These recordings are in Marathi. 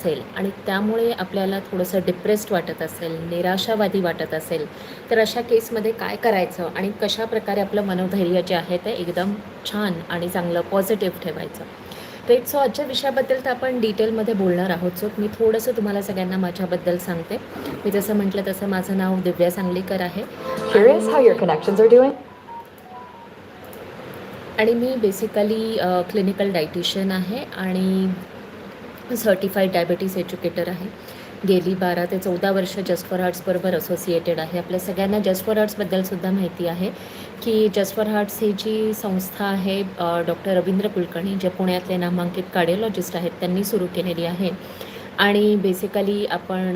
असेल आणि त्यामुळे आपल्याला थोडंसं डिप्रेस्ड वाटत असेल निराशावादी वाटत असेल तर अशा केसमध्ये काय करायचं आणि कशा प्रकारे आपलं मनोधैर्य जे आहे ते एकदम छान आणि चांगलं पॉझिटिव्ह ठेवायचं. राईट सो आजच्या विषयाबद्दल तर आपण डिटेलमध्ये बोलणार आहोत. सो मी थोडंसं तुम्हाला सगळ्यांना माझ्याबद्दल सांगते. मी जसं म्हटलं तसं माझं नाव दिव्या सांगलीकर आहे? आणि मी बेसिकली क्लिनिकल डायटिशियन आहे आणि सर्टिफाईड डायबिटीस एज्युकेटर आहे. गेली बारा ते चौदा वर्ष जस्ट फॉर हार्ट्सबरोबर असोसिएटेड आहे. आपल्या सगळ्यांना जस्ट फॉर हार्ट्सबद्दलसुद्धा माहिती आहे की जस्ट फॉर हार्ट्स ही जी संस्था आहे डॉक्टर रवींद्र कुलकर्णी जे पुण्यातले नामांकित कार्डिओलॉजिस्ट आहेत त्यांनी सुरू केलेली आहे. आणि बेसिकली आपण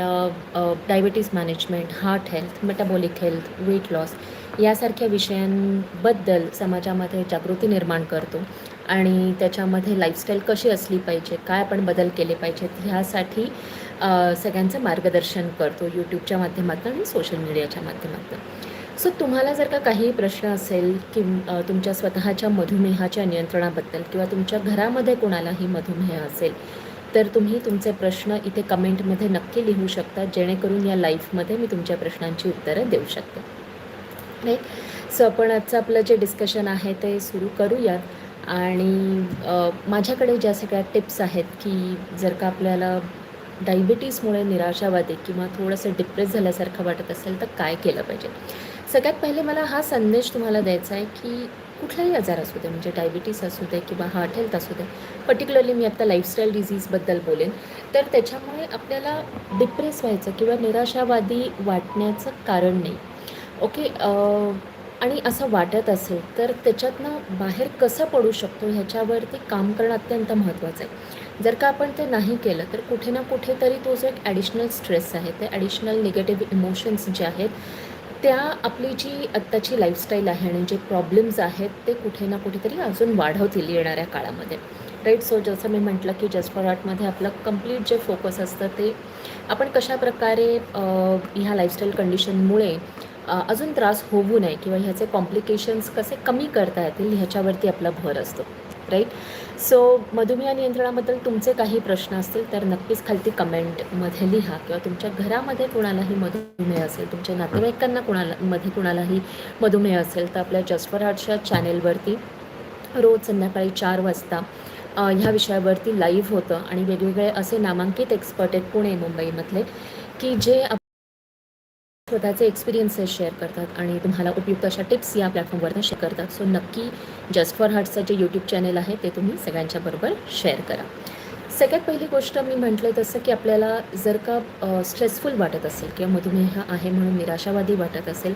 diabetes management heart health metabolic health weight loss यासारख्या विषयांबद्दल समाजामध्ये जागृती निर्माण करतो. आणि त्याच्यामध्ये लाईफस्टाईल कशी असली पाहिजे काय आपण बदल केले पाहिजेत ह्यासाठी सगळ्यांचं मार्गदर्शन करतो यूट्यूबच्या माध्यमातून आणि सोशल मीडियाच्या माध्यमातून. सो तुम्हाला जर का काही प्रश्न असेल कि तुमच्या स्वतःच्या मधुमेहाच्या नियंत्रणाबद्दल किंवा तुमच्या घरामध्ये कोणालाही मधुमेह असेल तर तुम्ही तुमचे प्रश्न इथे कमेंटमध्ये नक्की लिहू शकता जेणेकरून या लाईफमध्ये मी तुमच्या प्रश्नांची उत्तरं देऊ शकते. राईट सो आपण आजचं आपलं जे डिस्कशन आहे ते सुरू करूयात. आणि माझ्याकडे ज्या सगळ्या टिप्स आहेत की जर का आपल्याला डायबिटीसमुळे निराशावादी किंवा थोडंसं डिप्रेस झाल्यासारखं वाटत असेल तर काय केलं पाहिजे? सगळ्यात पहिले मला हा संदेश तुम्हाला द्यायचा आहे की कुठलाही आजार असू दे म्हणजे डायबिटीस असू दे किंवा हार्ट हेल्थ असू दे पर्टिक्युलरली मी आता लाईफस्टाईल डिझीजबद्दल बोलेन तर त्याच्यामुळे आपल्याला डिप्रेस व्हायचं किंवा निराशावादी वाटण्याचं कारण नाही. ओके आणि असं वाटत असेल तर त्याच्यातनं बाहेर कसं पडू शकतो ह्याच्यावरती काम करणं अत्यंत महत्त्वाचं आहे. जर का आपण ते नाही केलं तर कुठे ना कुठेतरी तो जो एक ॲडिशनल स्ट्रेस आहे ते ॲडिशनल निगेटिव्ह इमोशन्स जे आहेत त्या आपली जी आत्ताची लाईफस्टाईल आहे आणि जे प्रॉब्लेम्स आहेत ते कुठे ना कुठेतरी अजून वाढवतील येणाऱ्या काळामध्ये. राईट सो जसं मी म्हटलं की जस्ट फॉर आर्टमध्ये आपलं कंप्लीट जे फोकस असतं ते आपण कशा प्रकारे ह्या लाईफस्टाईल कंडिशनमुळे अजून त्रास होऊ नये किंवा ह्याचे कॉम्प्लिकेशन्स कसे कमी करता येतील ह्याच्यावरती आपला भर असतो राईट सो मधुमेह नियंत्रणाबद्दल तुमचे काही प्रश्न असतील तर नक्कीच खालती कमेंटमध्ये लिहा किंवा तुमच्या घरामध्ये कोणालाही मधुमेह असेल तुमच्या नातेवाईकांना कोणाला मध्ये कोणालाही मधुमेह असेल तर आपल्या जस्फर हार्टच्या चॅनेलवरती रोज संध्याकाळी चार वाजता ह्या विषयावरती लाईव्ह होतं आणि वेगवेगळे असे नामांकित एक्सपर्ट आहेत पुणे मुंबईमधले की जे आप- स्वतःचे एक्सपिरियन्सेस शेअर करतात आणि तुम्हाला उपयुक्त अशा टिप्स या प्लॅटफॉर्मवरनं शेअर करतात. सो नक्की जस्ट फॉर हार्टचं जे यूट्यूब चॅनल आहे ते तुम्ही सगळ्यांच्या बरोबर शेअर करा. सगळ्यात पहिली गोष्ट मी म्हटलं तसं की आपल्याला जर का स्ट्रेसफुल वाटत असेल किंवा मधुमेह आहे म्हणून निराशावादी वाटत असेल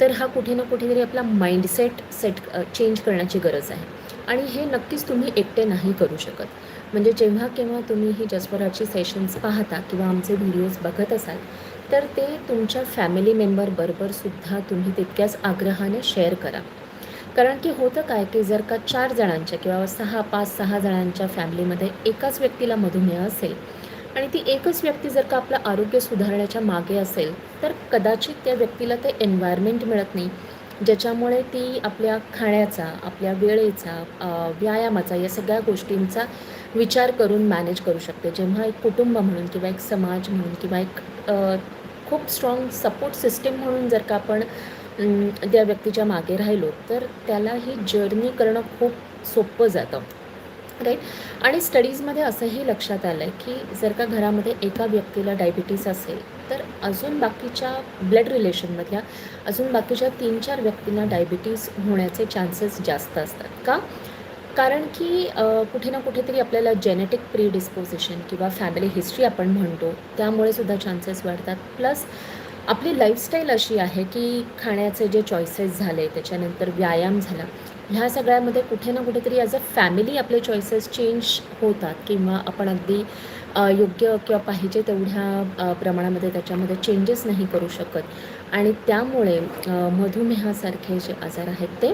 तर हा कुठे ना कुठेतरी आपला माइंडसेट सेट चेंज करण्याची गरज आहे. आणि हे नक्कीच तुम्ही एकटे नाही करू शकत. म्हणजे जेव्हा केव्हा तुम्ही ही जसवराची हार्टची सेशन्स पाहता किंवा आमचे व्हिडिओज बघत असाल तर ते तुमच्या फॅमिली मेंबरबरोबरसुद्धा तुम्ही तितक्याच आग्रहाने शेअर करा. कारण की होतं काय की जर का चार जणांच्या किंवा सहा पाच सहा जणांच्या फॅमिलीमध्ये एकाच व्यक्तीला मधुमेह असेल आणि ती एकच व्यक्ती जर का आपलं आरोग्य सुधारण्याच्या मागे असेल तर कदाचित त्या व्यक्तीला ते एन्व्हायरमेंट मिळत नाही. ज्याच्यामुळे ती आपल्या खाण्याचा आपल्या वेळेचा व्यायामाचा या सगळ्या गोष्टींचा विचार करून मॅनेज करू शकते. जेव्हा एक कुटुंब म्हणून किंवा एक समाज म्हणून किंवा एक खूप स्ट्रॉंग सपोर्ट सिस्टीम म्हणून जर का आपण त्या व्यक्तीच्या मागे राहिलो तर त्याला ही जर्नी करणं खूप सोपं जातं. राईट आणि स्टडीजमध्ये असंही लक्षात आलं आहे की जर का घरामध्ये एका व्यक्तीला डायबिटीस असेल तर अजून बाकीच्या ब्लड रिलेशनमधल्या अजून बाकीच्या तीन चार व्यक्तींना डायबिटीज होण्याचे चान्सेस जास्त असतात. का? कारण की कुठे ना कुठेतरी आपल्याला जेनेटिक प्रीडिस्पोजिशन किंवा फॅमिली हिस्ट्री आपण म्हणतो त्यामुळे सुद्धा चान्सेस वाढतात. प्लस आपली लाईफस्टाईल अशी आहे की खाण्याचे जे चॉईसेस झाले त्याच्यानंतर व्यायाम झाला ह्या सगळ्यामध्ये कुठे ना कुठेतरी ॲज अ फॅमिली आपले चॉईसेस चेंज होतात किंवा आपण अगदी योग्य किंवा पाहिजे तेवढ्या प्रमाणामध्ये त्याच्यामध्ये चेंजेस नाही करू शकत. आणि त्यामुळे मधुमेहासारखे जे आजार आहेत ते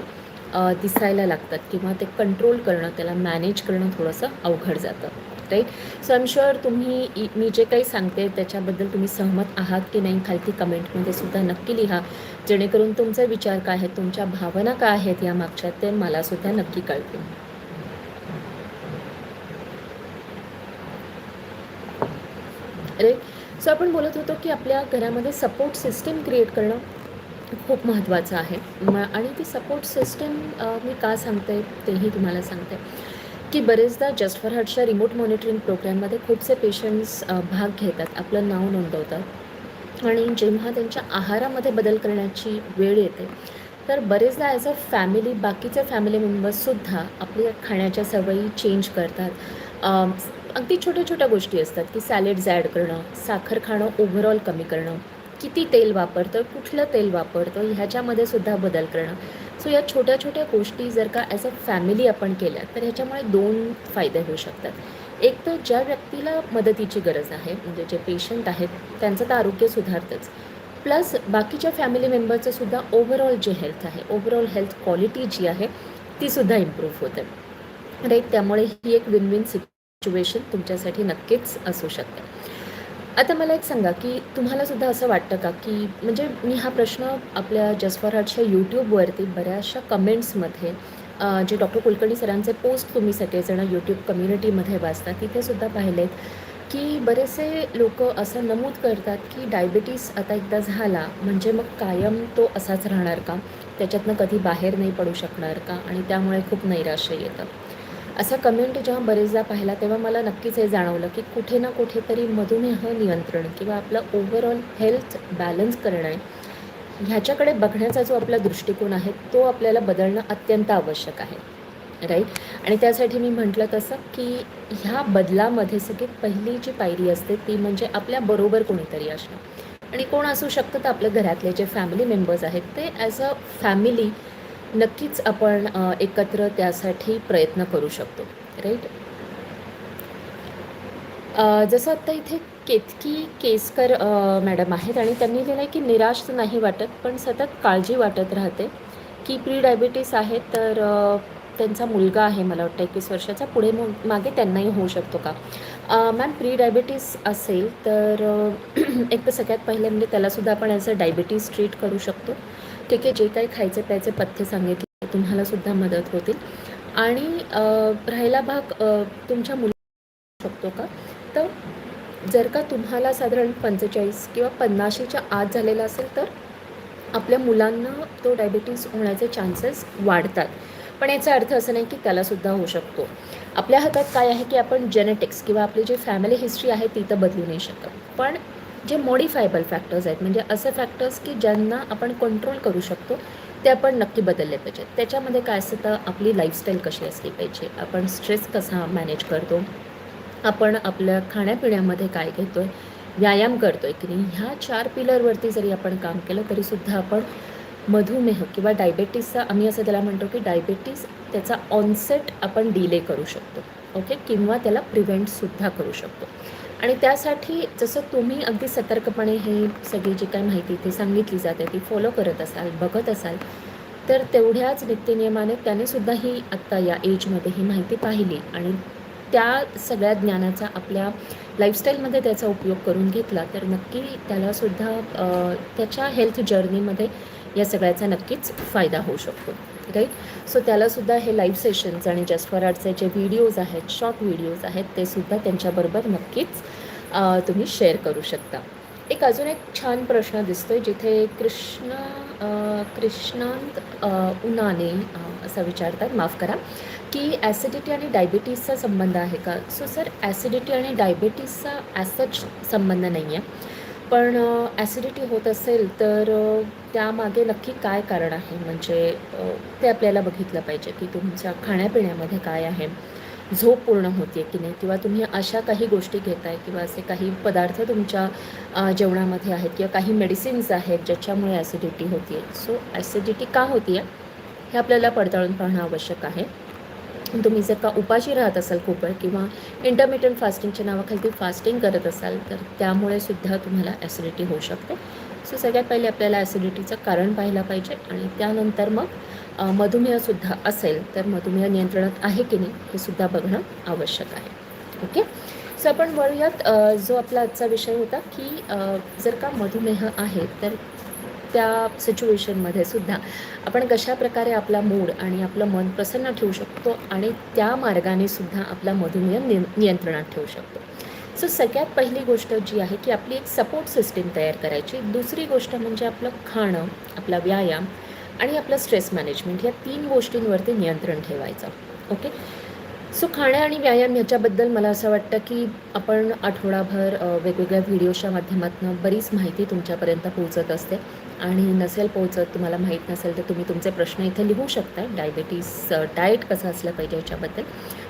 दिसायला लागतात किंवा ते कंट्रोल करणं त्याला मॅनेज करणं थोडंसं अवघड जातं. राईट सो आम शुअर तुम्ही मी जे काही सांगते त्याच्याबद्दल तुम्ही सहमत आहात की नाही खालती कमेंटमध्ये सुद्धा नक्की लिहा. जेणेकरून तुमचे विचार काय आहेत तुमच्या भावना काय आहेत या मागच्या ते मलासुद्धा नक्की कळतील. राईट सो आपण बोलत होतो की आपल्या घरामध्ये सपोर्ट सिस्टीम क्रिएट करणं खूप महत्त्वाचं आहे. म आणि ती सपोर्ट सिस्टीम मी का सांगते? तेही तुम्हाला सांगते. की बरेचदा जस्ट फॉर हार्टच्या रिमोट मॉनिटरिंग प्रोग्रॅममध्ये खूपसे पेशंट्स भाग घेतात आपलं नाव नोंदवतात. आणि जेव्हा त्यांच्या आहारामध्ये बदल करण्याची वेळ येते तर बरेचदा ॲज अ फॅमिली बाकीचे फॅमिली मेंबर्ससुद्धा आपल्या खाण्याच्या सवयी चेंज करतात. अगदी छोट्या छोट्या गोष्टी असतात की सॅलेड्स ॲड करणं साखर खाणं ओव्हरऑल कमी करणं. किती तेल वापरतं कुठलं तेल वापरतं ह्याच्यामध्ये सुद्धा बदल करणं. सो या छोट्या छोट्या गोष्टी जर का ॲज अ फॅमिली आपण केल्या तर ह्याच्यामुळे दोन फायदे होऊ शकतात. एक तर ज्या व्यक्तीला मदतीची गरज आहे म्हणजे जे पेशंट आहेत त्यांचं तर आरोग्य सुधारतंच. प्लस बाकीच्या फॅमिली मेंबरचं सुद्धा ओव्हरऑल जे हेल्थ आहे ओव्हरऑल हेल्थ क्वालिटी जी आहे ती सुद्धा इम्प्रूव्ह होते. राईट त्यामुळे ही एक विन विन सिच्युएशन तुमच्यासाठी नक्कीच असू शकते. आता मला एक सांगा की तुम्हाला सुद्धा असं वाटतं का की म्हणजे मी हा प्रश्न आपल्या जस्ट हार्टच्या यूट्यूबवरती बऱ्याचशा कमेंट्समध्ये जे डॉक्टर कुलकर्णी सरांचे पोस्ट तुम्ही सगळेजण यूट्यूब कम्युनिटीमध्ये वाचता तिथेसुद्धा पाहिलेत की बरेचसे लोक असं नमूद करतात की डायबिटीस आता एकदा झाला म्हणजे मग कायम तो असाच राहणार का? त्याच्यातनं कधी बाहेर नाही पडू शकणार का? आणि त्यामुळे खूप नैराश्य येतं. असा कमेंट जेव्हा बरेचदा पाहिला तेव्हा मला नक्कीच हे जाणवलं की कुठे ना कुठेतरी मधुमेह नियंत्रण किंवा आपलं ओव्हरऑल हेल्थ बॅलन्स करणं आहे ह्याच्याकडे बघण्याचा जो आपला दृष्टिकोन आहे तो आपल्याला बदलणं अत्यंत आवश्यक आहे. राईट आणि त्यासाठी मी म्हटलं तसं की ह्या बदलामध्ये सगळी पहिली जी पायरी असते ती म्हणजे आपल्याबरोबर कोणीतरी असणं. आणि कोण असू शकतं तर आपल्या घरातले जे फॅमिली मेंबर्स आहेत ते ॲज अ फॅमिली नक्कीच आपण एकत्र त्यासाठी प्रयत्न करू शकतो राईट जसं आत्ता इथे केतकी केसकर मॅडम आहेत आणि त्यांनी लिहिलं आहे की निराश नाही वाटत पण सतत काळजी वाटत राहते. की प्री डायबिटीस आहे तर त्यांचा मुलगा आहे मला वाटतं एकवीस वर्षाचा पुढे मग मागे त्यांनाही होऊ शकतो का? मॅम प्री डायबिटीस असेल तर एक तर सगळ्यात पहिले म्हणजे त्यालासुद्धा आपण ॲज अ डायबिटीस ट्रीट करू शकतो. ठीक आहे जे काही खायचे प्यायचे पथ्य सांगितले तुम्हाला सुद्धा मदत होतील. आणि राहिला भाग तुमच्या मुला शकतो का? तर जर का तुम्हाला साधारण पंचेचाळीस किंवा पन्नाशीच्या आत झालेला असेल तर आपल्या मुलांना तो डायबिटीस होण्याचे चान्सेस वाढतात. पण याचा अर्थ असं नाही की त्यालासुद्धा होऊ शकतो. आपल्या हातात काय आहे की आपण जेनेटिक्स किंवा आपली जी फॅमिली हिस्ट्री आहे ती तर बदलू नाही शकत. पण जे मॉडिफायबल फॅक्टर्स आहेत म्हणजे असे फॅक्टर्स की ज्यांना आपण कंट्रोल करू शकतो ते आपण नक्की बदलले पाहिजेत. त्याच्यामध्ये काय असतं तर आपली लाईफस्टाईल कशी असली पाहिजे? आपण स्ट्रेस कसा मॅनेज करतो? आपण आपल्या खाण्यापिण्यामध्ये काय घेतो आहे व्यायाम करतो आहे की नाही? ह्या चार पिलरवरती जरी आपण काम केलं तरीसुद्धा आपण मधुमेह किंवा डायबेटीसचा आम्ही असं त्याला म्हणतो की डायबेटीस त्याचा ऑनसेट आपण डिले करू शकतो. ओके किंवा त्याला प्रिव्हेंटसुद्धा करू शकतो. आणि त्यासाठी जसं तुम्ही अगदी सतर्कपणे हे सगळी जी काही माहिती इथे सांगितली जाते ती फॉलो करत असाल बघत असाल तर तेवढ्याच नित्यनियमाने त्याने सुद्धा ही आत्ता या एजमध्ये ही माहिती पाहिली आणि त्या सगळ्या ज्ञानाचा आपल्या लाईफस्टाईलमध्ये त्याचा उपयोग करून घेतला तर नक्की त्यालासुद्धा त्याच्या हेल्थ जर्नीमध्ये या सगळ्याचा नक्कीच फायदा होऊ शकतो. राईट? सो त्यालासुद्धा हे लाईव्ह सेशन्स आणि जस्ट फॉर आर्टचे जे व्हिडिओज आहेत शॉर्ट व्हिडिओज आहेत ते सुद्धा त्यांच्याबरोबर नक्कीच तुम्ही शेअर करू शकता. एक अजून एक छान प्रश्न दिसतोय जिथे कृष्ण कृष्णांत उन्हाने उनाने असं विचारतात माफ करा की ॲसिडिटी आणि डायबिटीजचा संबंध आहे का? सो सर ॲसिडिटी आणि डायबिटीसचा ॲसच संबंध नाही आहे पण ॲसिडिटी होत असेल तर त्यामागे नक्की काय कारण आहे? म्हणजे ते आपल्याला बघितलं पाहिजे की तुमच्या खाण्यापिण्यामध्ये काय आहे? झोप पूर्ण होते की नाही? किंवा तुम्ही अशा काही गोष्टी घेताय किंवा असे काही पदार्थ तुमच्या जेवणामध्ये आहेत किंवा काही मेडिसिन्स आहेत ज्याच्यामुळे ॲसिडिटी होते आहे सो ॲसिडिटी का होती आहे हे आपल्याला पडताळून पाहणं आवश्यक आहे. तुम्ही जर का उपाशी राहत असाल खूप वेळ किंवा इंटरमिडियंट फास्टिंगच्या नावाखाली फास्टिंग करत असाल तर त्यामुळे सुद्धा तुम्हाला ॲसिडिटी होऊ शकते. सो सगळ्यात पहिले आपल्याला ॲसिडिटीचं कारण पाहायला पाहिजे आणि त्यानंतर मग मधुमेहसुद्धा असेल तर मधुमेह नियंत्रणात आहे की नाही हे सुद्धा बघणं आवश्यक आहे. ओके? सो आपण वळूयात जो आपला आजचा विषय होता की जर का मधुमेह आहे तर त्या सिच्युएशनमध्ये सुद्धा. आपण कशा प्रकारे आपला मूड आणि आपलं मन प्रसन्न ठेवू शकतो आणि त्या मार्गाने सुद्धा आपला मधुमेह नि नियंत्रणात ठेवू शकतो. सो सगळ्यात पहिली गोष्ट जी आहे की आपली एक सपोर्ट सिस्टीम तयार करायची. दुसरी गोष्ट म्हणजे आपलं खाणं आपला व्यायाम आणि आपलं स्ट्रेस मॅनेजमेंट या तीन गोष्टींवरती नियंत्रण ठेवायचं. ओके सो खाणं आणि व्यायाम ह्याच्याबद्दल मला असं वाटतं की आपण आठवडाभर वेगवेगळ्या व्हिडिओच्या माध्यमातून बरीच माहिती तुमच्यापर्यंत पोहोचत असते. आणि नसेल पोहोचत तुम्हाला माहीत नसेल तर तुम्ही तुमचे प्रश्न इथे लिहू शकता. डायबेटीस डाएट कसं असलं पाहिजे याच्याबद्दल.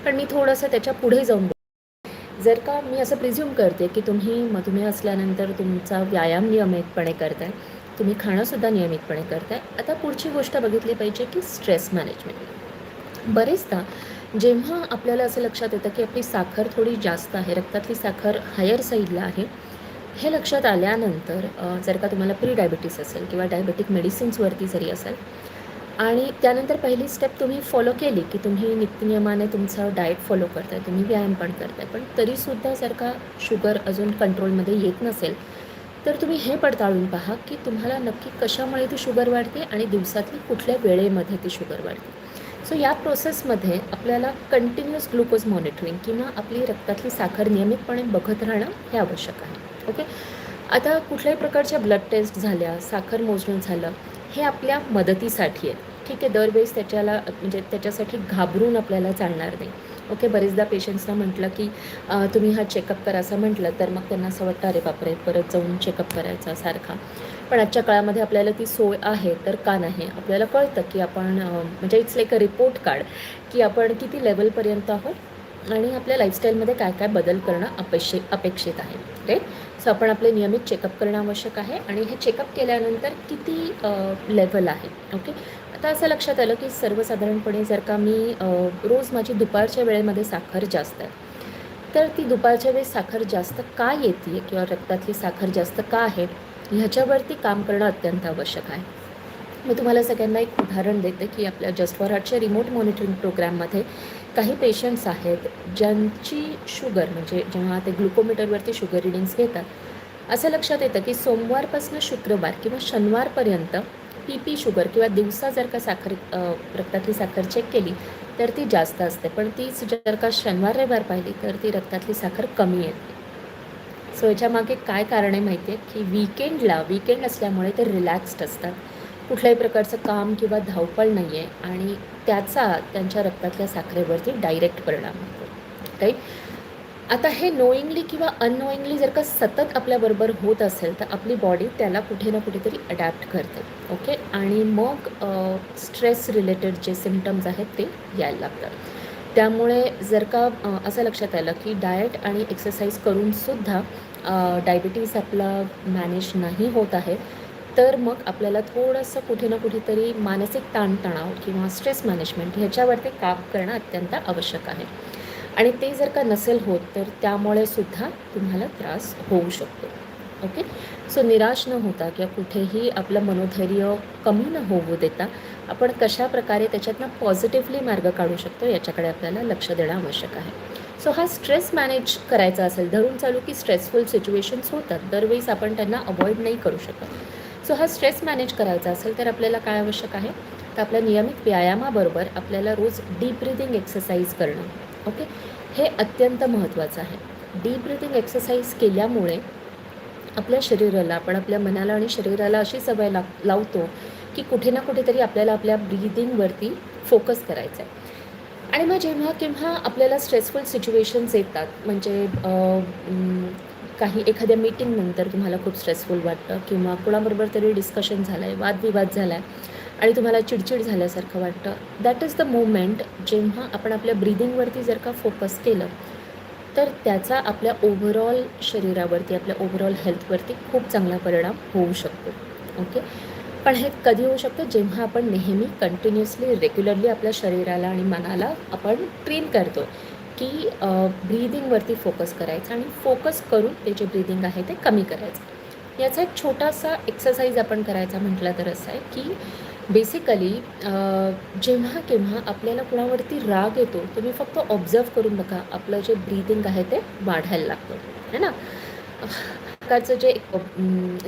पण मी थोडंसं त्याच्या पुढे जाऊन जर का मी असं प्रिझ्यूम करते की तुम्ही मधुमेह असल्यानंतर तुमचा व्यायाम नियमितपणे करताय तुम्ही खाणंसुद्धा नियमितपणे करताय आता पुढची गोष्ट बघितली पाहिजे की स्ट्रेस मॅनेजमेंट बरेचदा जेव्हा आपल्याला असं लक्षात येतं की आपली साखर थोडी जास्त आहे रक्तातली साखर हायर साईडला आहे हे लक्षात आल्यानंतर जर का तुम्हाला प्री डायबिटीस असेल किंवा डायबेटिक मेडिसिन्सवरती जरी असेल आणि त्यानंतर पहिली स्टेप तुम्ही फॉलो केली की तुम्ही नित्यनियमाने तुमचा डाएट फॉलो करताय तुम्ही व्यायाम पण करताय पण तरीसुद्धा जर का शुगर अजून कंट्रोलमध्ये येत नसेल तर तुम्ही हे पडताळून पहा की तुम्हाला नक्की कशामुळे ती शुगर वाढते आणि दिवसातली कुठल्या वेळेमध्ये ती शुगर वाढते. सो या प्रोसेसमध्ये आपल्याला कंटिन्युअस ग्लुकोज मॉनिटरिंग किंवा आपली रक्तातली साखर नियमितपणे बघत राहणं हे आवश्यक आहे. ओके आता कुठल्याही प्रकारच्या ब्लड टेस्ट झाल्या साखर मोजणं झालं हे आपल्या मदतीसाठी आहे ठीक आहे दरवेळेस त्याच्याला म्हणजे त्याच्यासाठी घाबरून आपल्याला चालणार नाही. ओके बरेचदा पेशंट्सना म्हटलं की तुम्ही हा चेकअप करा असं म्हटलं तर मग त्यांना असं वाटतं अरे बापरे परत जाऊन चेकअप करायचा सारखा. पण आजच्या काळामध्ये आपल्याला ती सोय आहे तर का नाही? आपल्याला कळतं की आपण म्हणजे it's like a report card की आपण किती लेवलपर्यंत आहोत आणि आपल्या लाईफस्टाईलमध्ये काय काय बदल करणं अपेक्षित अपेक्षित आहे. राईट सो आपण आपले नियमित चेकअप करणं आवश्यक आहे आणि हे चेकअप केल्यानंतर किती लेवल आहे? ओके आता असं लक्षात आलं की सर्वसाधारणपणे जर का मी रोज माझी दुपारच्या वेळेमध्ये साखर जास्त आहे तर ती दुपारच्या वेळेस साखर जास्त का येते किंवा रक्तातली साखर जास्त का आहे? ह्याच्यावरती काम करणं अत्यंत आवश्यक आहे. मी तुम्हाला सगळ्यांना एक उदाहरण देते की आपल्या जस्ट फॉर हार्टच्या रिमोट मॉनिटरिंग प्रोग्राममध्ये काही पेशंट्स आहेत ज्यांची शुगर म्हणजे जेव्हा ते ग्लुकोमीटरवरती शुगर रिडिंग्स घेतात असं लक्षात येतं की सोमवारपासून शुक्रवार किंवा शनिवारपर्यंत पी पी शुगर किंवा दिवसा जर का साखर रक्तातली साखर चेक केली तर ती जास्त असते. पण तीच जर का शनिवार रविवार पाहिली तर ती रक्तातली साखर कमी येते. सो याच्यामागे काय कारण आहे माहिती आहे की विकेंडला विकेंड असल्यामुळे ते रिलॅक्स्ड असतात. कुठल्याही प्रकारचं काम किंवा धावपळ नाही आहे आणि त्याचा त्यांच्या रक्तातल्या साखरेवरती डायरेक्ट परिणाम होतो. राईट आता हे नोईंगली किंवा अननोईंगली जर का सतत आपल्याबरोबर होत असेल तर आपली बॉडी त्याला कुठे ना कुठेतरी अडॅप्ट करते. ओके आणि मग स्ट्रेस रिलेटेड जे सिमटम्स आहेत ते यायला लागतात. त्यामुळे जर का असं लक्षात आलं की डाएट आणि एक्सरसाइज करूनसुद्धा डायबिटीज आपला मॅनेज नाही होत आहे तर मग आपल्याला थोडंसं कुठे ना कुठेतरी मानसिक ताणतणाव किंवा स्ट्रेस मॅनेजमेंट ह्याच्यावरती काम करणं अत्यंत आवश्यक आहे. आणि ते जर का नसेल होत तर त्यामुळे सुद्धा तुम्हाला त्रास होऊ शकतो. ओके? सो निराश न होता किंवा कुठेही आपलं मनोधैर्य कमी न होऊ देता आपण कशा प्रकारे त्याच्यातनं पॉझिटिव्हली मार्ग काढू शकतो याच्याकडे आपल्याला लक्ष देणं आवश्यक आहे. सो हा स्ट्रेस मॅनेज करायचा असेल धरून चालू की स्ट्रेसफुल सिच्युएशन्स होतात दरवेळेस आपण त्यांना अवॉइड नाही करू शकत. सो हा स्ट्रेस मॅनेज करायचा असेल तर आपल्याला काय आवश्यक आहे? तर आपल्या नियमित व्यायामाबरोबर आपल्याला रोज डीप ब्रिदिंग एक्सरसाइज करणं ओके? हे अत्यंत महत्त्वाचं आहे. डीप ब्रिदिंग एक्सरसाइज केल्यामुळे आपल्या शरीराला आपण आपल्या मनाला आणि शरीराला अशी सवय ला लावतो की कुठे ना कुठेतरी आपल्याला आपल्या ब्रीदिंगवरती फोकस करायचा आहे आणि मग जेव्हा केव्हा आपल्याला स्ट्रेसफुल सिच्युएशन्स येतात म्हणजे काही एखाद्या मीटिंगनंतर तुम्हाला खूप स्ट्रेसफुल वाटतं किंवा कोणाबरोबर तरी डिस्कशन झालं आहे वादविवाद झाला आहे आणि तुम्हाला चिडचिड झाल्यासारखं वाटतं दॅट इज द मोमेंट जेव्हा आपण आपल्या ब्रिदिंगवरती जर का फोकस केलं तर त्याचा आपल्या ओव्हरऑल शरीरावरती आपल्या ओव्हरऑल हेल्थवरती खूप चांगला परिणाम होऊ शकतो. ओके पण हे कधी होऊ शकतं? जेव्हा आपण नेहमी कंटिन्युअसली रेग्युलरली आपल्या शरीराला आणि मनाला आपण ट्रेन करतो की ब्रीदिंगवरती फोकस करायचं आणि फोकस करून ते जे ब्रीदिंग आहे ते कमी करायचं. याचा एक छोटासा एक्सरसाइज आपण करायचा म्हटलं तर असं आहे की बेसिकली जेव्हा केव्हा आपल्याला कुणावरती राग येतो तुम्ही फक्त ऑब्झर्व करून बघा आपलं जे ब्रीदिंग आहे ते वाढायला लागतं. है ना? प्रकारचं जे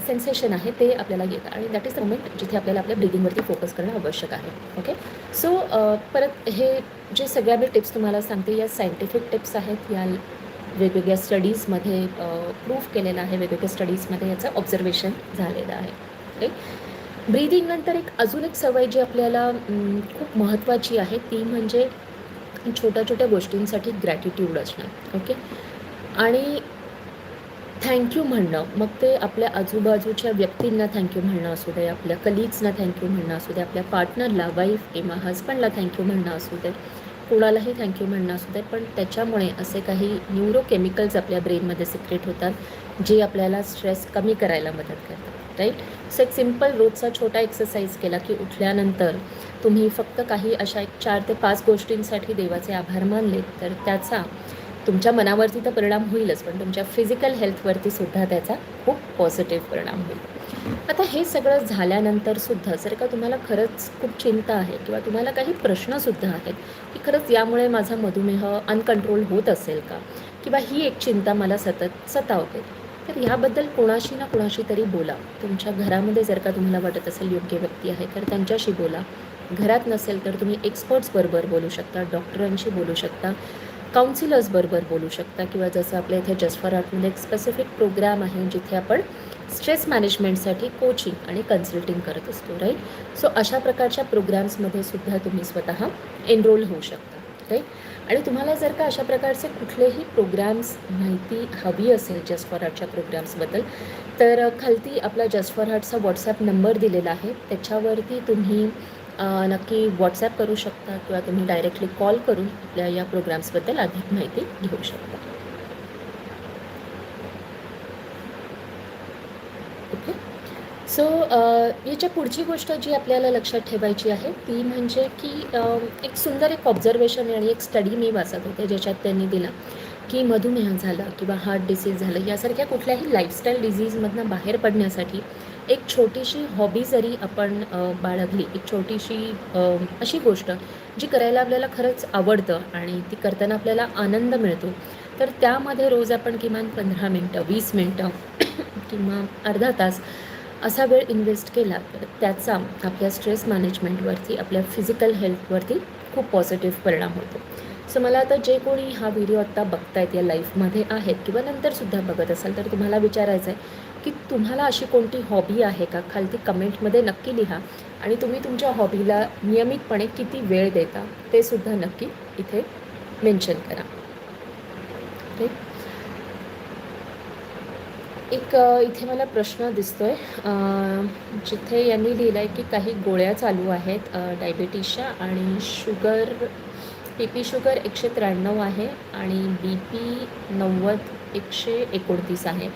सेन्सेशन आहे ते आपल्याला येतं. आणि दॅट इज द मोमेंट जिथे आपल्याला आपल्या ब्रिदिंगवरती फोकस करणं आवश्यक आहे. ओके सो परत हे जे सगळ्या मी टिप्स तुम्हाला सांगते या सायंटिफिक टिप्स आहेत. या वेगवेगळ्या स्टडीजमध्ये प्रूव्ह केलेलं आहे. वेगवेगळ्या स्टडीजमध्ये याचं ऑब्झर्वेशन झालेलं आहे. ओके ब्रीदिंग नंतर एक अजून एक सवय जी आपल्याला खूप महत्त्वाची आहे ती म्हणजे छोट्या छोट्या गोष्टींसाठी ग्रॅटिट्यूड असणं ओके आणि थँक्यू म्हणणं मग ते आपल्या आजूबाजूच्या व्यक्तींना थँक्यू म्हणणं असू दे आपल्या कलिग्सना थँक्यू म्हणणं असू दे आपल्या पार्टनरला वाईफ किंवा हजबंडला थँक्यू म्हणणं असू दे कोणालाही थँक्यू म्हणणं असू दे पण त्याच्यामुळे असे काही न्यूरोकेमिकल्स आपल्या ब्रेनमध्ये सिक्रेट होतात जे आपल्याला स्ट्रेस कमी करायला मदत करतात. राईट? सो एक सिंपल रोजचा छोटा एक्सरसाइज केला की उठल्यानंतर तुम्ही फक्त काही अशा एक चार ते पाच गोष्टींसाठी देवाचे आभार मानले तर त्याचा तुमच्या मनावरती तर परिणाम होईलच पण तुमच्या फिजिकल हेल्थवरती सुद्धा त्याचा खूप पॉझिटिव्ह परिणाम होईल. आता हे सगळं झाल्यानंतर सुद्धा जर का तुम्हाला खरंच खूप चिंता आहे किंवा तुम्हाला काही प्रश्नसुद्धा आहेत की खरंच यामुळे माझा मधुमेह अनकंट्रोल होत असेल का? किंवा ही एक चिंता मला सतत सतावते तर ह्याबद्दल कोणाशी ना कोणाशी तरी बोला. तुमच्या घरामध्ये जर का तुम्हाला वाटत असेल योग्य व्यक्ती आहे तर त्यांच्याशी बोला. घरात नसेल तर तुम्ही एक्सपर्ट्सबरोबर बोलू शकता डॉक्टरांशी बोलू शकता काउन्सिलर्सबरोबर बोलू शकता किंवा जसं आपल्या इथे जस्ट फॉर आर्टमध्ये एक स्पेसिफिक प्रोग्राम आहे जिथे आपण स्ट्रेस मॅनेजमेंटसाठी कोचिंग आणि कन्सल्टिंग करत असतो राईट सो अशा प्रकारच्या प्रोग्राम्समध्ये सुद्धा तुम्ही स्वतः एनरोल होऊ शकता. राईट आणि तुम्हाला जर का अशा प्रकारचे कुठलेही प्रोग्राम्स माहिती हवी असेल जस्ट फॉर आर्टच्या प्रोग्राम्सबद्दल तर खालती आपला जस्ट फॉर आर्टचा व्हॉट्सॲप नंबर दिलेला आहे. त्याच्यावरती तुम्ही नक्की व्हॉट्सॲप करू शकता किंवा तुम्ही डायरेक्टली कॉल करून आपल्या या प्रोग्राम्सबद्दल अधिक माहिती घेऊ शकता ओके सो याच्या पुढची गोष्ट जी आपल्याला लक्षात ठेवायची आहे ती म्हणजे की एक सुंदर एक ऑब्झर्वेशन आणि एक स्टडी मी वाचत होते ज्याच्यात त्यांनी दिला की मधुमेह झाला किंवा हार्ट डिसीज झालं यासारख्या कुठल्याही लाईफस्टाईल डिझीजमधनं बाहेर पडण्यासाठी एक छोटीशी हॉबी जरी आपण बाळगली एक छोटीशी अशी गोष्ट जी करायला आपल्याला खरंच आवडतं आणि ती करताना आपल्याला आनंद मिळतो तर त्यामध्ये रोज आपण किमान पंधरा मिनटं वीस मिनटं किंवा अर्धा तास असा वेळ इन्व्हेस्ट केला तर त्याचा आपल्या स्ट्रेस मॅनेजमेंटवरती आपल्या फिजिकल हेल्थवरती खूप पॉझिटिव्ह परिणाम होतो. सो मला आता जे कोणी हा व्हिडिओ आत्ता बघतायत या लाईफमध्ये आहेत किंवा नंतरसुद्धा बघत असाल तर तुम्हाला विचारायचं आहे की तुम्हाला अशी कोणती हॉबी आहे का? खालती कमेंटमध्ये नक्की लिहा आणि तुम्ही तुमच्या हॉबीला नियमितपणे किती वेळ देता ते सुद्धा नक्की इथे मेन्शन करा. ठीक एक इथे मला प्रश्न दिसतोय. आहे जिथे यांनी लिहिलं आहे की काही गोळ्या चालू आहेत डायबिटीसच्या आणि शुगर पी पी शुगर एकशे त्र्याण्णव आहे आणि बी पी नव्वद एकशे एकोणतीस आहे.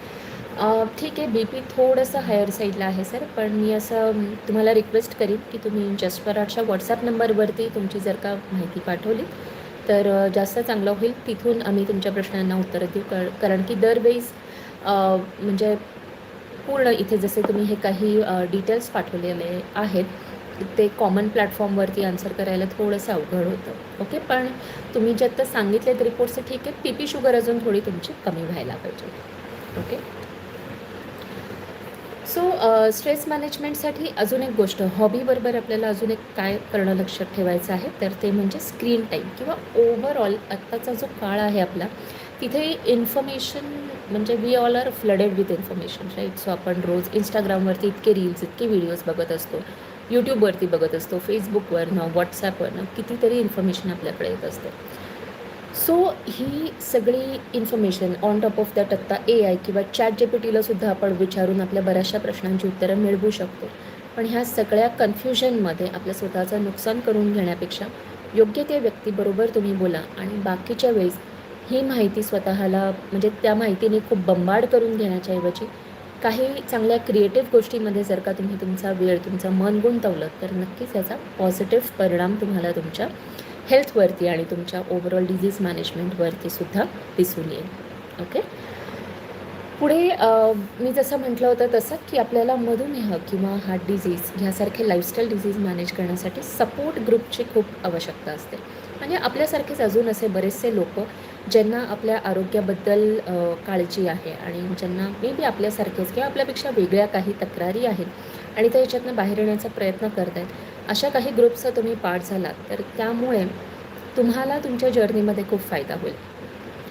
ठीक आहे बी पी थोडंसं हायर साईडला आहे सर पण मी असं तुम्हाला रिक्वेस्ट करीन की तुम्ही जस्ट व्हॉट्सॲप नंबरवरती तुमची जर का माहिती पाठवली तर जास्त चांगलं होईल. तिथून आम्ही तुमच्या प्रश्नांना उत्तरं देऊ. कर कारण की दरवेळीस म्हणजे पूर्ण इथे जसे तुम्ही हे काही डिटेल्स पाठवलेले आहेत ते कॉमन प्लॅटफॉर्मवरती आन्सर करायला थोडंसं अवघड होतं. ओके पण तुम्ही जे आत्ता सांगितलेत रिपोर्ट्स ठीक आहे. पी पी शुगर अजून थोडी तुमची कमी व्हायला पाहिजे. ओके सो स्ट्रेस मॅनेजमेंटसाठी अजून एक गोष्ट. हॉबीबरोबर आपल्याला अजून एक काय करणं लक्षात ठेवायचं आहे? तर ते म्हणजे स्क्रीन टाईम किंवा ओव्हरऑल आत्ताचा जो काळ आहे आपला तिथे इन्फॉर्मेशन म्हणजे we all are flooded with information right so आपण रोज इंस्टाग्रामवरती इतके रील्स इतके व्हिडिओज बघत असतो यूट्यूबवरती बघत असतो फेसबुकवरनं व्हॉट्सॲपवरनं कितीतरी इन्फॉर्मेशन आपल्याकडे येत असते. सो ही सगळी information on top of that आत्ता ए आय किंवा चॅट जे पी टीलासुद्धा आपण विचारून आपल्या बऱ्याचशा प्रश्नांची उत्तरं मिळवू शकतो. पण ह्या सगळ्या कन्फ्युजनमध्ये आपल्या स्वतःचं नुकसान करून घेण्यापेक्षा योग्य त्या व्यक्तीबरोबर तुम्ही बोला आणि बाकीच्या वेळेस ही माहिती स्वतःला म्हणजे त्या माहितीने खूप बंबाड करून घेण्याच्या ऐवजी काही चांगल्या क्रिएटिव्ह गोष्टीमध्ये जर का तुम्ही तुमचा वेळ तुमचं मन गुंतवलं तर नक्कीच याचा पॉझिटिव्ह परिणाम तुम्हाला तुमच्या हेल्थवरती आणि तुमच्या ओव्हरऑल डिझीज मॅनेजमेंटवरती सुद्धा दिसून येईल. ओके पुढे मी जसं म्हटलं होतं तसं की आपल्याला मधुमेह किंवा हार्ट डिझीज ह्यासारखे लाईफस्टाईल डिझीज मॅनेज करण्यासाठी सपोर्ट ग्रुपची खूप आवश्यकता असते. म्हणजे आपल्यासारखेच अजून असे बरेचसे लोक ज्यांना आपल्या आरोग्याबद्दल काळजी आहे आणि ज्यांना मे बी आपल्यासारखेच किंवा आपल्यापेक्षा वेगळ्या काही तक्रारी आहेत आणि त्या याच्यातनं बाहेर येण्याचा प्रयत्न करत आहेत अशा काही ग्रुपचा तुम्ही पार्ट झालात तर त्यामुळे तुम्हाला तुमच्या जर्नीमध्ये खूप फायदा होईल.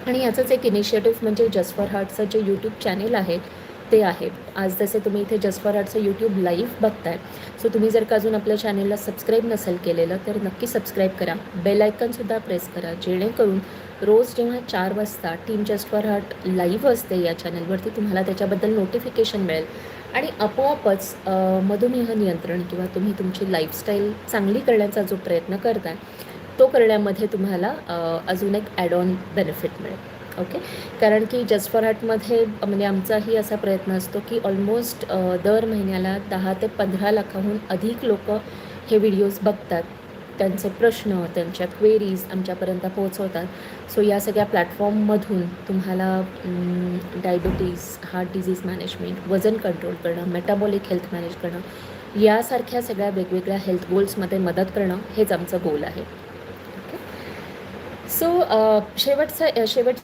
आणि याचंच एक इनिशिएटिव्ह म्हणजे जस्ट फॉर हार्टचं जे यूट्यूब चॅनेल आहे ते आहे. आज जसे तुम्ही इथे जस्ट फॉर हार्टचं यूट्यूब लाईव्ह बघताय सो तुम्ही जर का अजून आपल्या चॅनेलला सबस्क्राईब नसेल केलेलं तर नक्की सबस्क्राईब करा. बेल आयकनसुद्धा प्रेस करा जेणेकरून रोज जेव्हा चार वाजता team just for heart live असते या चॅनलवरती तुम्हाला त्याच्याबद्दल नोटिफिकेशन मिळेल. आणि आपोआपच मधुमेह नियंत्रण किंवा तुम्ही तुमची लाईफस्टाईल चांगली करण्याचा जो प्रयत्न करताय तो करण्यामध्ये तुम्हाला अजून एक ॲड ऑन बेनिफिट मिळेल. ओके कारण की जस्ट फॉर हार्टमध्ये म्हणजे आमचाही असा प्रयत्न असतो की ऑलमोस्ट दर महिन्याला दहा ते पंधरा लाखाहून अधिक लोक हे व्हिडिओज बघतात. त्यांचे प्रश्न त्यांच्या क्वेरीज आमच्यापर्यंत पोहोचवतात. सो या सगळ्या प्लॅटफॉर्ममधून तुम्हाला डायबिटीज हार्ट डिझीज मॅनेजमेंट वजन कंट्रोल करणं मेटाबॉलिक हेल्थ मॅनेज करणं यासारख्या सगळ्या वेगवेगळ्या हेल्थ गोल्समध्ये मदत करणं हेच आमचं गोल आहे. सो शेवटचं शेवट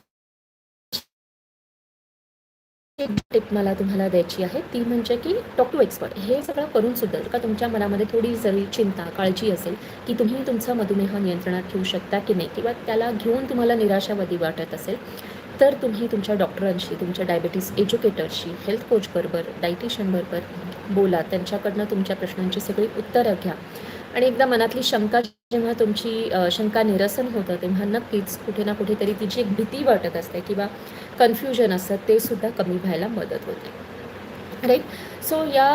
टिप मला तुम्हाला द्यायची आहे ती म्हणजे की टॉक टू एक्सपर्ट हे सगळं करून सुद्धा जर का तुमच्या मनामध्ये थोडी जरी चिंता काळजी असेल की तुम्ही तुमचा मधुमेह नियंत्रणात ठेवू शकता की नाही किंवा त्याला घेऊन तुम्हाला निराशावादी वाटत असेल तर तुम्ही तुमच्या डॉक्टरांशी तुमच्या डायबिटीस एज्युकेटरशी हेल्थ कोचबरोबर डायटिशियनबरोबर बोला. त्यांच्याकडनं तुमच्या प्रश्नांची सगळी उत्तरं घ्या. आणि एकदा मनातली शंका जेव्हा तुमची शंका निरसन होतं तेव्हा नक्कीच कुठे ना कुठेतरी तिची एक भीती वाटत असते किंवा कन्फ्युजन असतं ते सुद्धा कमी व्हायला मदत होते. राईट सो या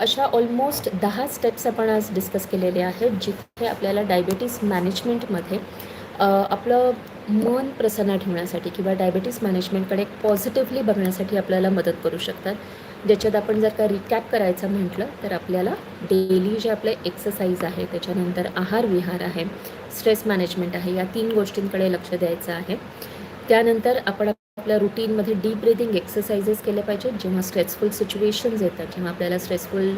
अशा ऑलमोस्ट दहा स्टेप्स आपण आज डिस्कस केलेले आहेत जिथे आपल्याला डायबिटीस मॅनेजमेंटमध्ये आपलं मन प्रसन्न ठेवण्यासाठी किंवा डायबिटीस मॅनेजमेंटकडे पॉझिटिव्हली बघण्यासाठी आपल्याला मदत करू शकतात. ज्याच्यात आपण जर का रिकॅप करायचं म्हटलं तर आपल्याला डेली जे आपले एक्सरसाइज आहे त्याच्यानंतर आहार विहार आहे स्ट्रेस मॅनेजमेंट आहे या तीन गोष्टींकडे लक्ष द्यायचं आहे. त्यानंतर आपण आपल्या रुटीनमध्ये डीप ब्रिदिंग एक्सरसाइजेस केले पाहिजेत जेव्हा स्ट्रेसफुल सिच्युएशन्स येतात जेव्हा आपल्याला स्ट्रेसफुल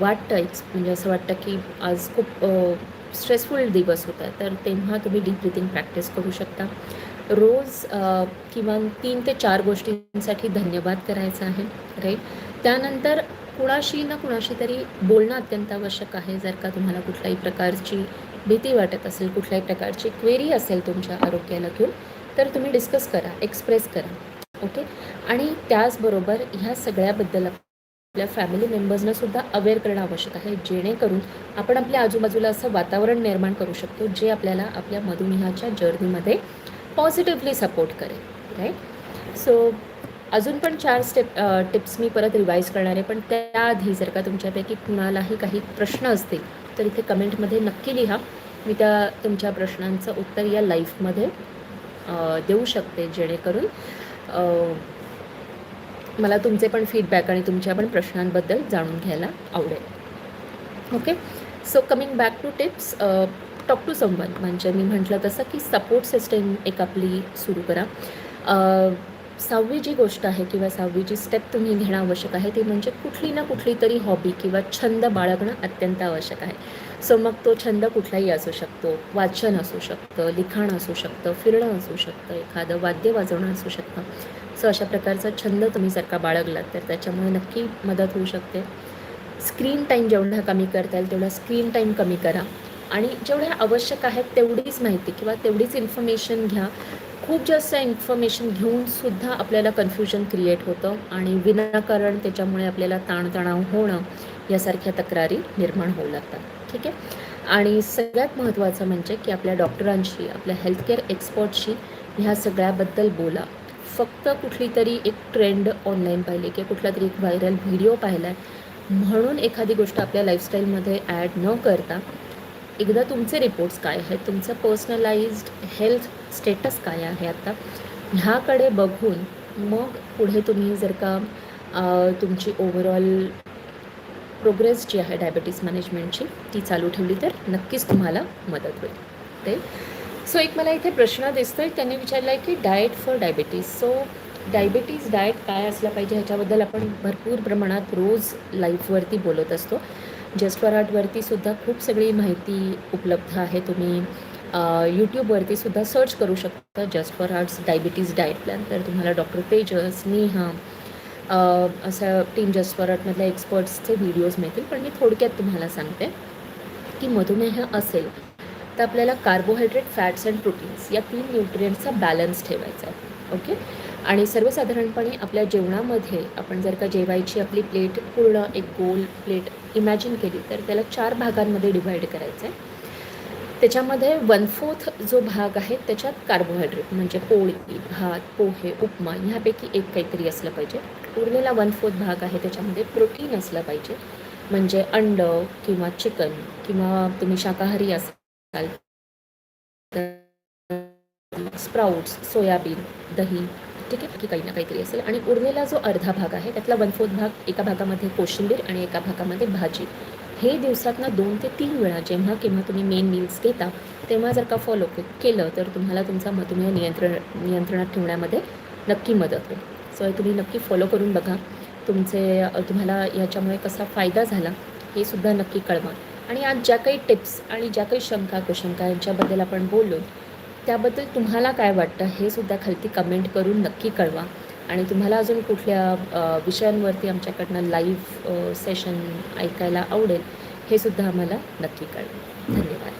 वाटतं म्हणजे असं वाटतं की आज खूप स्ट्रेसफुल दिवस होता तर तेव्हा तुम्ही डीप ब्रिदिंग प्रॅक्टिस करू शकता. रोज किमान तीन ते चार गोष्टींसाठी धन्यवाद करायचा आहे राईट त्यानंतर कुणाशी ना कुणाशी तरी बोलणं अत्यंत आवश्यक आहे जर का तुम्हाला कुठल्याही प्रकारची भीती वाटत असेल कुठल्याही प्रकारची क्वेरी असेल तुमच्या आरोग्याला घेऊन तर तुम्ही डिस्कस करा एक्सप्रेस करा ओके आणि त्याचबरोबर ह्या सगळ्याबद्दल आपल्या फॅमिली मेंबर्सनासुद्धा अवेअर करणं आवश्यक आहे जेणेकरून आपण आपल्या आजूबाजूला असं वातावरण निर्माण करू शकतो जे आपल्याला आपल्या मधुमेहाच्या जर्नीमध्ये पॉझिटिव्हली सपोर्ट करेल राईट सो अजून पण चार स्टेप टिप्स मी परत रिवाईज करणार आहे पण त्याआधी जर का तुमच्यापैकी कुणालाही काही प्रश्न असतील तर इथे कमेंटमध्ये नक्की लिहा. मी त्या तुमच्या प्रश्नांचं उत्तर या लाईफमध्ये देऊ शकते जेणेकरून मला तुमचे पण फीडबॅक आणि तुमच्या पण प्रश्नांबद्दल जाणून घ्यायला आवडेल. Okay so coming back to tips talk to someone म्हणजे मी म्हटलं तसं की सपोर्ट सिस्टम एक आपली सुरू करा. सहावी जी गोष्ट आहे किंवा सहावी जी स्टेप तुम्ही घेणं आवश्यक आहे ती म्हणजे कुठली ना कुठली तरी हॉबी किंवा छंद बाळगणं अत्यंत आवश्यक आहे. सो मग तो छंद कुठलाही असू शकतो. वाचन असू शकतं लिखाण असू शकतं फिरणं असू शकतं एखादं वाद्य वाजवणं असू शकतं. सो अशा प्रकारचा छंद तुम्ही जर का बाळगलात तर त्याच्यामुळे नक्की मदत होऊ शकते. स्क्रीन टाईम जेवढा कमी करता येईल तेवढा स्क्रीन टाईम कमी करा. आणि जेवढ्या आवश्यक आहेत तेवढीच माहिती किंवा तेवढीच इन्फॉर्मेशन घ्या. खूप जास्त इन्फॉर्मेशन घेऊन सुद्धा आपल्याला कन्फ्युजन क्रिएट होतं आणि विनाकारण त्याच्यामुळे आपल्याला ताणतणाव होणं यासारख्या तक्रारी निर्माण होऊ लागतात. ठीक आहे? आणि सगळ्यात महत्त्वाचं म्हणजे की आपल्या डॉक्टरांशी आपल्या हेल्थकेअर एक्सपर्टशी ह्या सगळ्याबद्दल बोला. फक्त कुठली तरी एक ट्रेंड ऑनलाईन पाहिली किंवा कुठला तरी एक व्हायरल व्हिडिओ पाहिला आहे म्हणून एखादी गोष्ट आपल्या लाईफस्टाईलमध्ये ॲड न करता एकदा तुमचे रिपोर्ट्स काय आहेत? तुमचं पर्सनलाइज्ड हेल्थ स्टेटस काय आहे आता? ह्याकडे बघून मग पुढे तुम्ही जर का तुमची ओव्हरऑल प्रोग्रेस जी आहे डायबिटीस मॅनेजमेंटची ती चालू ठेवली तर नक्कीच तुम्हाला मदत होईल. ते सो एक मला इथे प्रश्न दिसतो आहे त्यांनी विचारला आहे की diet for diabetes so diabetes diet काय असलं पाहिजे? ह्याच्याबद्दल आपण भरपूर प्रमाणात रोज लाईफवरती बोलत असतो. जस्ट फॉर आर्टवरती सुद्धा खूप सगळी माहिती उपलब्ध आहे. तुम्ही यूट्यूबवरती सुद्धा सर्च करू शकता just for hearts diabetes diet plan तर तुम्हाला डॉक्टर तेजस नेहा असं टीम जस्ट फॉर आर्टमधल्या एक्सपर्ट्सचे व्हिडिओज मिळतील. पण मी थोडक्यात तुम्हाला सांगते की मधुमेह असेल तर आपल्याला कार्बोहायड्रेट फॅट्स अँड प्रोटीन्स या तीन न्यूट्रियंट्सचा बॅलन्स ठेवायचा आहे. ओके आणि सर्वसाधारणपणे आपल्या जेवणामध्ये आपण जर का जेवायची आपली प्लेट पूर्ण एक गोल प्लेट इमॅजिन केली तर त्याला चार भागांमध्ये डिवाईड करायचं आहे त्याच्यामध्ये वन फोर्थ जो भाग आहे त्याच्यात कार्बोहायड्रेट म्हणजे पोळी भात पोहे उपमा ह्यापैकी एक काहीतरी असलं पाहिजे. उरलेला वन फोर्थ भाग आहे त्याच्यामध्ये प्रोटीन असलं पाहिजे. म्हणजे अंड किंवा चिकन किंवा तुम्ही शाकाहारी असाल स्प्राउट्स सोयाबीन दही ठीक आहे? की काही ना काहीतरी असेल. आणि उरलेला जो अर्धा भाग आहे त्यातला वन फोर्थ भाग एका भागामध्ये कोशिंबीर आणि एका भागामध्ये भाजी. हे दिवसातनं दोन ते तीन वेळा जेव्हा केव्हा तुम्ही मेन मील्स घेता तेव्हा जर का फॉलो केलं तर तुम्हाला तुमचा मधुमेह नियंत्रण नियंत्रणात ठेवण्यामध्ये नक्की मदत होईल. सो हे तुम्ही नक्की फॉलो करून बघा. तुमचे तुम्हाला याच्यामुळे कसा फायदा झाला हे सुद्धा नक्की कळवा. आणि आज ज्या काही टिप्स आणि ज्या काही शंका कुशंका यांच्याबद्दल आपण बोललो त्याबद्दल तुम्हाला काय वाटतं? हे सुद्धा खालती कमेंट करून नक्की कळवा. आणि तुम्हाला अजून कुठल्या विषयांवरती आमच्याकडनं लाईव्ह सेशन ऐकायला आवडेल हे सुद्धा आम्हाला नक्की कळवा. धन्यवाद.